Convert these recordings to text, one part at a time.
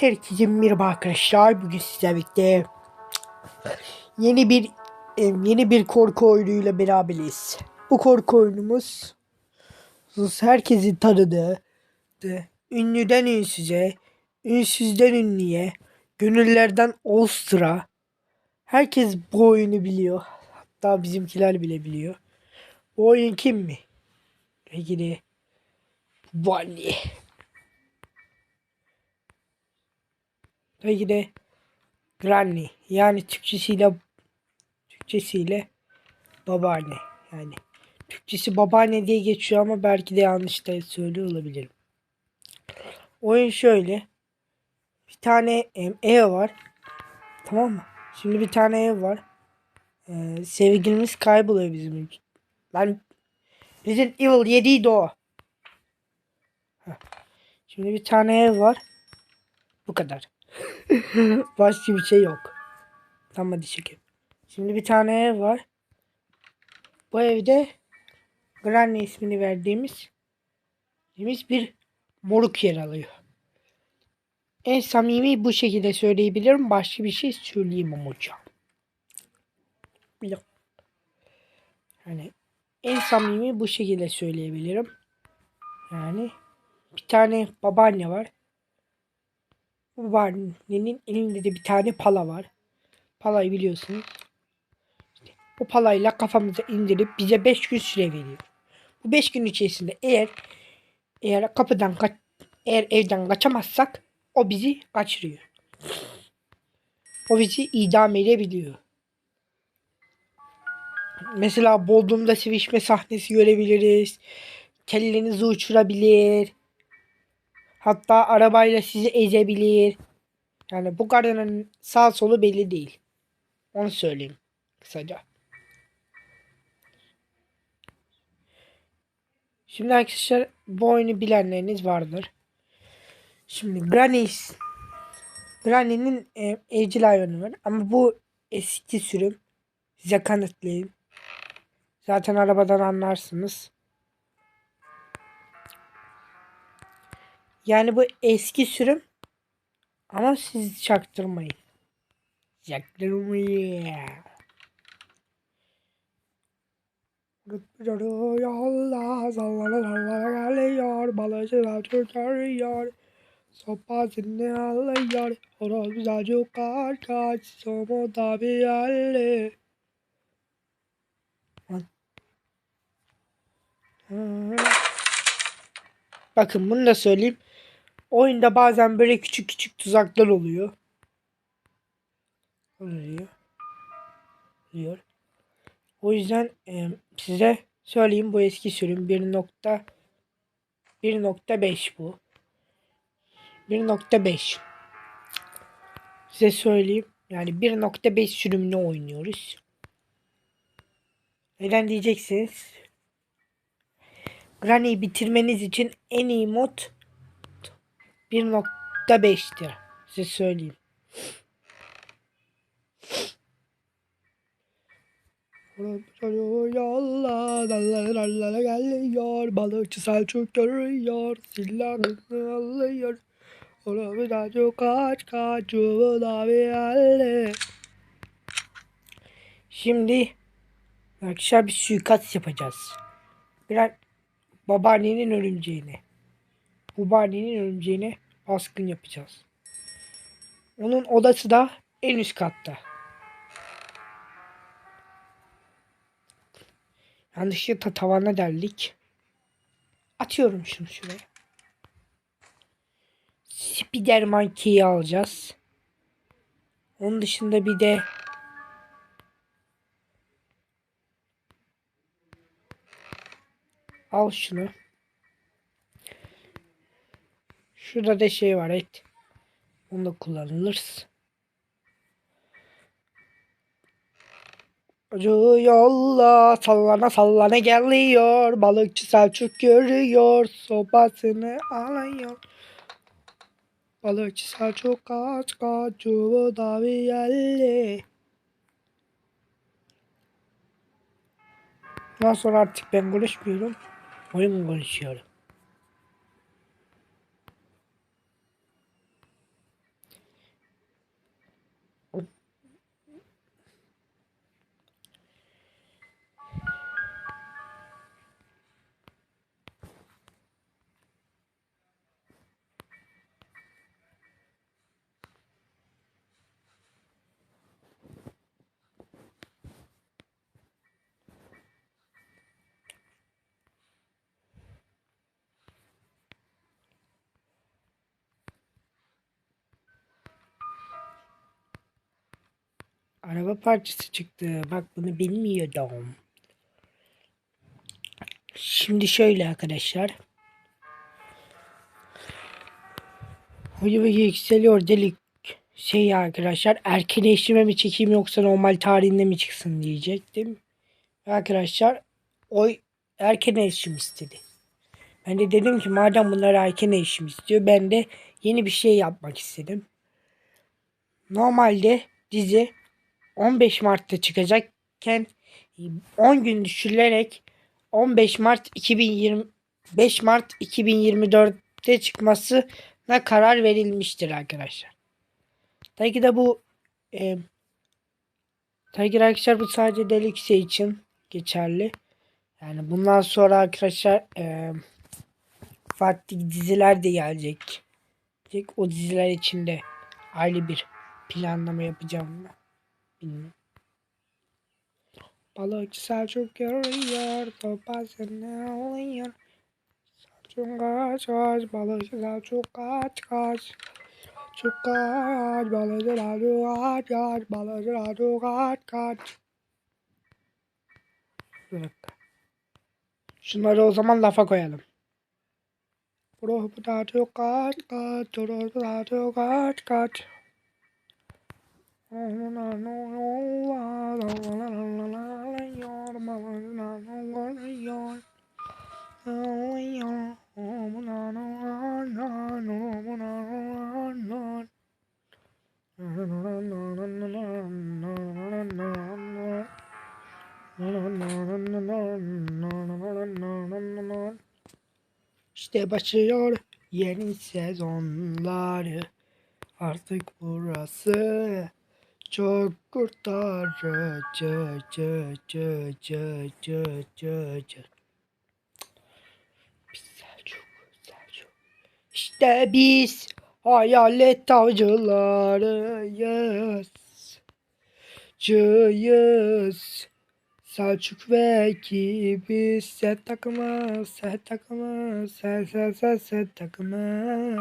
Herkese merhaba arkadaşlar. Bugün sizlerle birlikte yeni bir em, yeni bir korku oyunuyla beraberiz. Bu korku oyunumuz herkesin tanıdığı de, ünlüden ünsüze, ünsüzden ünlüye, gönüllerden Ostra. Herkes bu oyunu biliyor. Hatta bizimkiler bile biliyor. Bu oyun kim mi? Peki de Bonnie. Ki de Granny yani Türkçesiyle Türkçesiyle babaanne yani Türkçesi babaanne diye geçiyor ama belki de yanlış da söylüyor olabilirim. Oyun şöyle bir tane ev var tamam mı? Şimdi bir tane ev var. Ee, sevgilimiz kayboluyor bizim için. Ben Resident Evil 7'ydi o. Heh. Şimdi bir tane ev var. Bu kadar. Başka bir şey yok. Tamam hadi çekelim. Şimdi bir tane ev var. Bu evde Granny ismini verdiğimiz verdiğimiz bir moruk yer alıyor. En samimi bu şekilde söyleyebilirim. Başka bir şey söyleyemem hocam. Yok. Yani en samimi bu şekilde söyleyebilirim. Yani bir tane babaanne var. Bu babaannenin elinde de bir tane pala var. Palayı biliyorsunuz. İşte bu palayla kafamıza indirip bize 5 gün süre veriyor. Bu 5 gün içerisinde eğer eğer kapıdan kaç eğer evden kaçamazsak o bizi kaçırıyor. O bizi idam edebiliyor. Mesela Bodrum'da sevişme sahnesi görebiliriz. Kellenizi uçurabilir. Hatta arabayla sizi ezebilir. Yani bu karının sağ solu belli değil. Onu söyleyeyim kısaca. Şimdi arkadaşlar bu oyunu bilenleriniz vardır. Şimdi Granny's Granny'nin e, evcil hayvanı var. Ama bu eski sürüm. Size kanıtlayayım. Zaten arabadan anlarsınız. Yani bu eski sürüm. Ama siz çaktırmayın. Çaktırmayın. Bakın bunu da söyleyeyim. Oyunda bazen böyle küçük küçük tuzaklar oluyor. Oluyor. Oluyor. O yüzden e, size söyleyeyim bu eski sürüm 1.1.5 bu. 1.5 Size söyleyeyim. Yani 1.5 sürümünü oynuyoruz. Neden diyeceksiniz? Granny'yi bitirmeniz için en iyi mod 1.5'tir. Size söyleyeyim. Allah dallara geliyor balıkçı Selçuk görüyor silahını alıyor ona bir daha kaç kaç çubuğuna bir yerle Şimdi arkadaşlar bir suikast yapacağız. Biraz babaannenin örümceğine. Babaannenin örümceğine baskın yapacağız. Onun odası da en üst katta. Yanlışlıkla tavana deldik. Atıyorum şunu şuraya. Spiderman key'i alacağız. Onun dışında bir de Al şunu. Şurada da şey var et. Onu da kullanılır. Yolla sallana sallana geliyor. Balıkçı Selçuk görüyor. Sobasını alıyor. Balıkçı Selçuk kaç kaç çubuğda bir yerli. Ondan sonra artık ben konuşmuyorum. Oyun konuşuyorum. Araba parçası çıktı. Bak bunu bilmiyordum. Şimdi şöyle arkadaşlar. Hoca yükseliyor delik. Şey arkadaşlar erken eşleme mi çekeyim yoksa normal tarihinde mi çıksın diyecektim. Arkadaşlar o erken erişim istedi. Ben de dedim ki madem bunlar erken erişim istiyor ben de yeni bir şey yapmak istedim. Normalde dizi 15 Mart'ta çıkacakken 10 gün düşürülerek 15 Mart 2025 Mart 2024'te çıkmasına karar verilmiştir arkadaşlar. Tabii ki de bu e, tabii ki arkadaşlar bu sadece Deluxe için geçerli. Yani bundan sonra arkadaşlar e, farklı diziler de gelecek. O diziler için de ayrı bir planlama yapacağım ben. Bilmiyorum. Balıkçı Selçuk yarıyor, topazını alıyor. Selçuk kaç kaç, balıkçı Selçuk kaç kaç. Çok kaç, balıkçı Selçuk kaç kaç, balıkçı Selçuk kaç kaç. Bir dakika. Şunları o zaman lafa koyalım. Bro bu da çok kaç kaç, bro bu da çok kaç kaç. İşte başlıyor yeni sezonları. Artık burası çok Selçuk. İşte biz hayalet avcılarıyız. Cıyız. Selçuk ve ekibi set takımı, set takımı, set set set set takımı.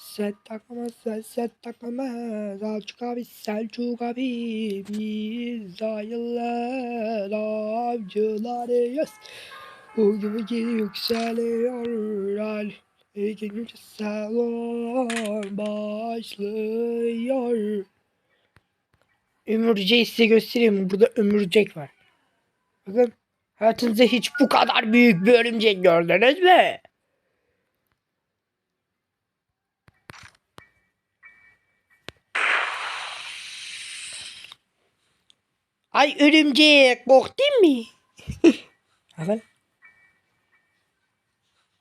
Set takımı, set set takımı. Selçuk abi, Selçuk abi. Biz ayılar avcılarıyız. Bu gibi yükseliyor. İkinci sezon başlıyor. Ömürceği size göstereyim? Burada ömürcek var. Bakın hayatınızda hiç bu kadar büyük bir örümcek gördünüz mü? Ay örümcek korktun mu? Efendim?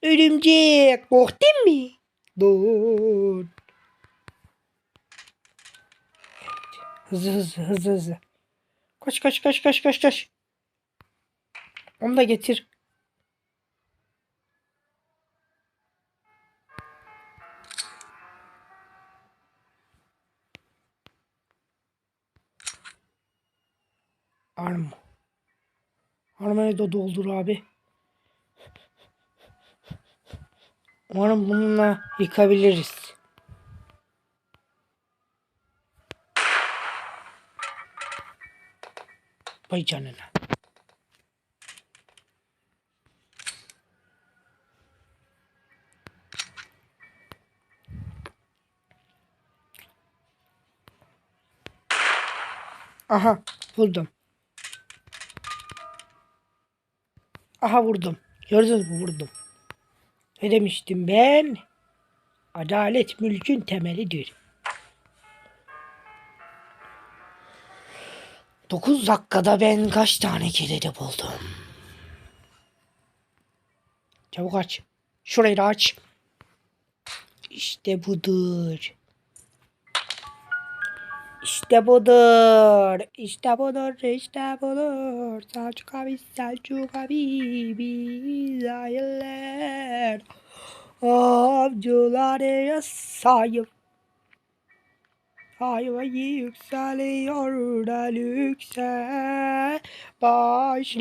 Örümcek korktun mu? Dur. Hızlı hızlı hızlı hızlı. Koş koş koş koş koş koş. Onu da getir. Arm. Armayı da doldur abi. Umarım bununla yıkabiliriz. Vay canına. Aha buldum. Aha vurdum. Gördünüz mü vurdum. Ne demiştim ben? Adalet mülkün temelidir. 9 dakikada ben kaç tane kilidi buldum? Çabuk aç. Şurayı aç. İşte budur. İşte budur. İşte budur. İşte budur. Selçuk abi, Selçuk abi. Biz aileler. Avcılara sahip. Hayvayı yükseliyor da yüksel başlıyor.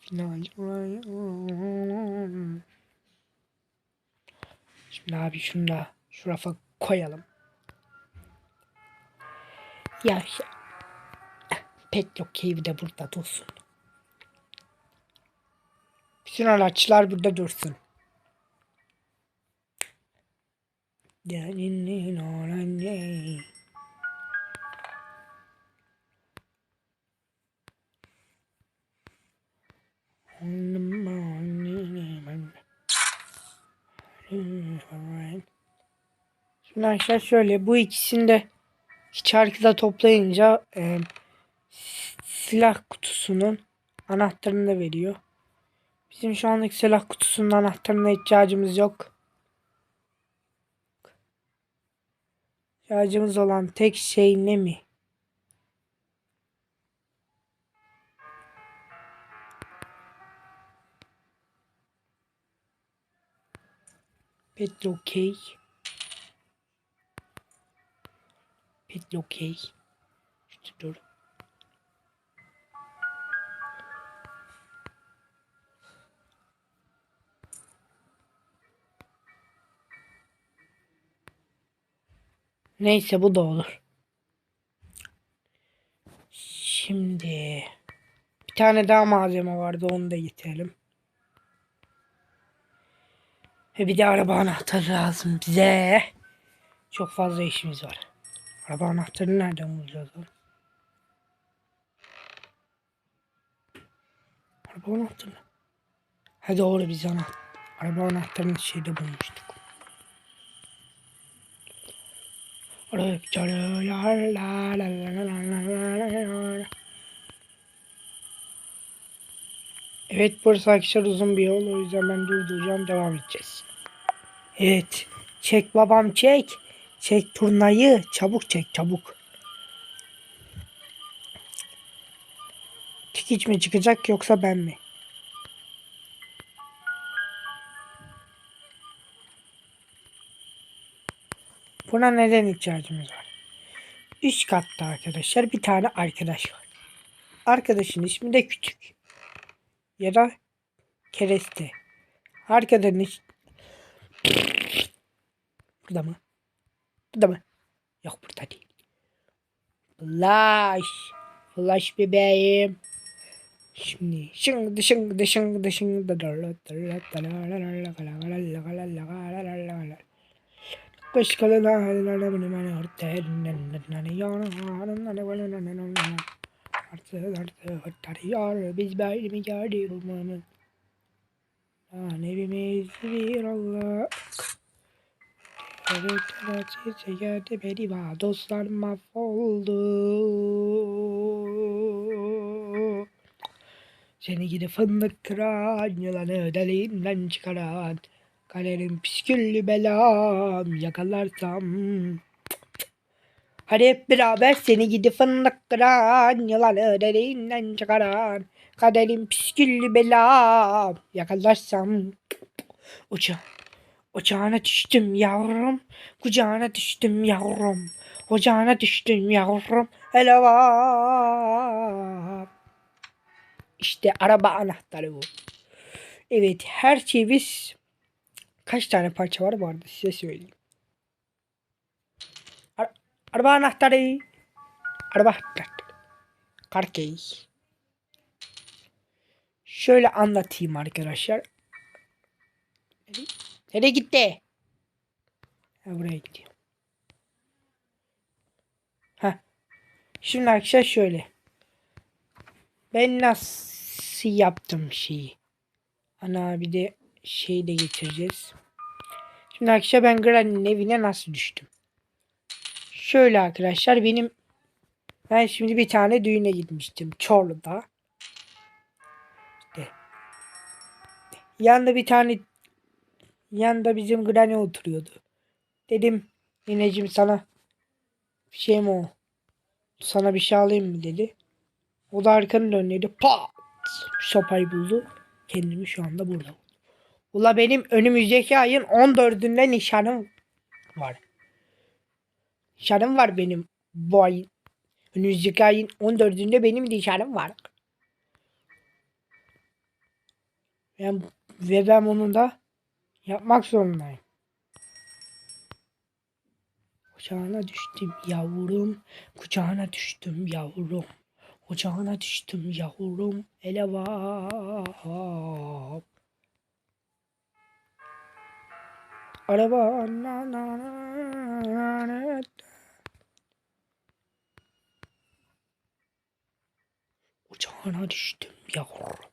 Final. Şimdi abi şunu da şu rafa koyalım. Ya, ya. pek yok keyfi de burada dursun. Bütün araçlar burada dursun. Yani ne Şimdi arkadaşlar şöyle bu ikisini de çarkıda toplayınca e, silah kutusunun anahtarını da veriyor. Bizim şu anlık silah kutusunun anahtarına ihtiyacımız yok. İhtiyacımız olan tek şey ne mi? Petro Key. Petro Key. İşte dur. Neyse bu da olur. Şimdi bir tane daha malzeme vardı onu da getirelim. Ve bir de araba anahtarı lazım bize. Çok fazla işimiz var. Araba anahtarını nereden bulacağız lan? Araba anahtarı. Ha doğru biz ana araba anahtarını şeyde bulmuştuk. Evet burası arkadaşlar uzun bir yol o yüzden ben durduracağım devam edeceğiz. Evet çek babam çek. Çek turnayı çabuk çek çabuk. Çekiç mi çıkacak yoksa ben mi? Buna neden ihtiyacımız var? Üst katta arkadaşlar bir tane arkadaş var. Arkadaşın ismi de küçük. Ya da kereste. Arkadaşın is- Burada mı? Burada mı? Yok burada değil. Flash. Flash bebeğim. Şimdi haline benim hani ortaya biz böyle mi gördük umarım Lan evimiz bir Allah Evet, çekerdi beni var. Dostlar mahvoldu. Seni gidi fındık kıran, yılanı deliğinden çıkaran. Kalerim püsküllü belam, yakalarsam. Hadi hep beraber seni gidi fındık kıran, yılanı deliğinden çıkaran. Kaderim püsküllü belam, yakalarsam. Uçağım. Ocağına düştüm yavrum. Kucağına düştüm yavrum. Ocağına düştüm yavrum. Hele var. İşte araba anahtarı bu. Evet her şeyimiz kaç tane parça var arada size söyleyeyim. Ara- araba anahtarı. Araba anahtarı. Karkey. Şöyle anlatayım arkadaşlar. Nereye gitti? Ha buraya gidiyor. Ha. Şimdi arkadaşlar şöyle. Ben nasıl yaptım şeyi? Ana bir de şeyi de getireceğiz. Şimdi arkadaşlar ben Granny'nin evine nasıl düştüm? Şöyle arkadaşlar benim ben şimdi bir tane düğüne gitmiştim Çorlu'da. İşte. Yanında bir tane Yanında bizim Granny oturuyordu. Dedim nineciğim sana bir şey mi o? Sana bir şey alayım mı dedi. O da arkanı dönüyordu. Pat! Sopayı buldu. Kendimi şu anda burada buldum. Ula benim önümüzdeki ayın 14'ünde nişanım var. Nişanım var benim bu ayın. Önümüzdeki ayın 14'ünde benim nişanım var. Ben, ve ben onu da Yapmak zorundayım. Kucağına düştüm yavrum. Kucağına düştüm yavrum. Kucağına düştüm yavrum. Ele vap. Araba na na na na. Kucağına düştüm yavrum.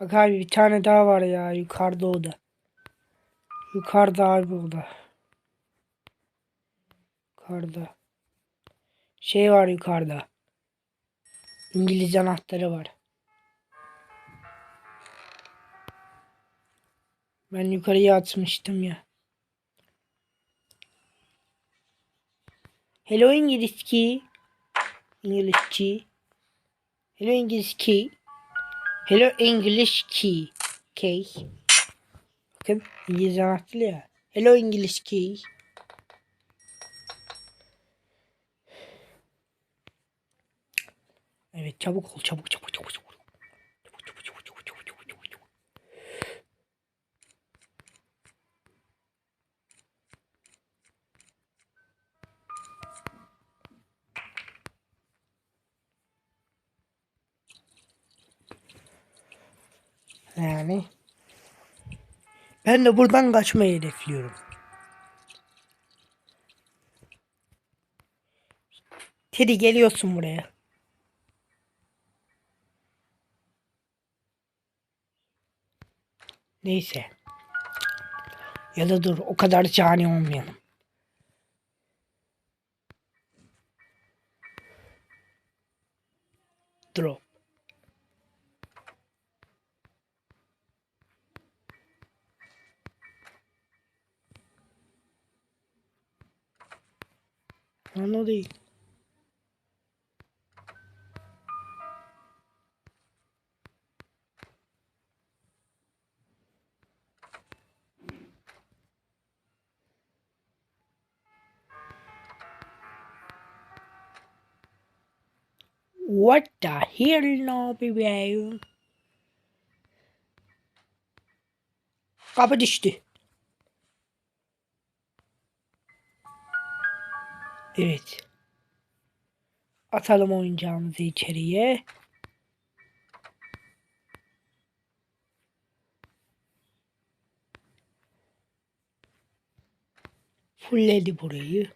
Bak abi bir tane daha var ya yukarıda o da. Yukarıda abi o da. Yukarıda. Şey var yukarıda. İngiliz anahtarı var. Ben yukarıya atmıştım ya. Hello İngiliz ki. İngilizce. Hello İngiliz ki. Hello English key. Key. Bakın İngiliz anahtarı ya. Hello İngiliz key. Evet çabuk ol çabuk çabuk çabuk. Çabuk Yani ben de buradan kaçmayı hedefliyorum. Teddy geliyorsun buraya. Neyse. Ya da dur o kadar cani olmayalım. Drop. What the hell now, baby? Kapı düştü. Evet. Atalım oyuncağımızı içeriye. Fulledi burayı.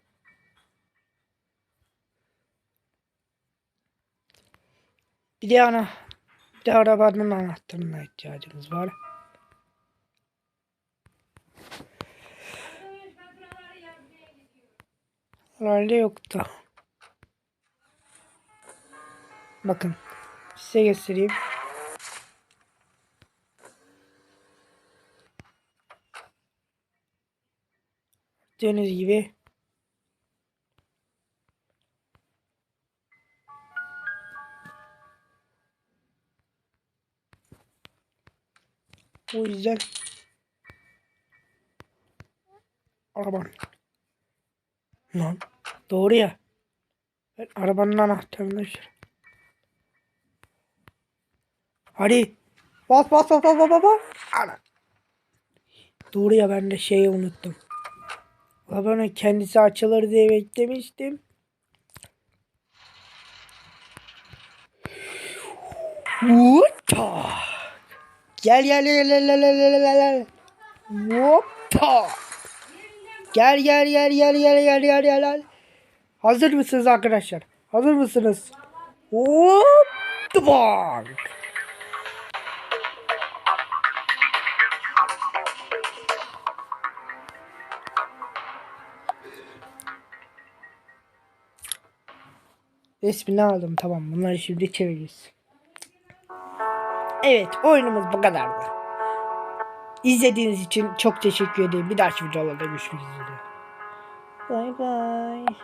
Bir de ana bir de arabanın anahtarına ihtiyacımız var. Herhalde yoktu. Bakın size göstereyim. Gördüğünüz gibi O yüzden araban. Lan doğru ya. Arabanın anahtarını düşürüm. Hadi. Bas bas bas bas bas bas. Ana. Doğru ya ben de şeyi unuttum. Labanın kendisi açılır diye beklemiştim. Vuta. Gel gel gel gel gel gel gel. Vuta. Gel gel gel gel gel gel gel gel. gel. Hazır mısınız arkadaşlar? Hazır mısınız? Hop! Bang! Resmini aldım tamam bunları şimdi çeviririz. Evet oyunumuz bu kadardı. İzlediğiniz için çok teşekkür ederim. Bir dahaki videolarda görüşmek üzere. Bye bye.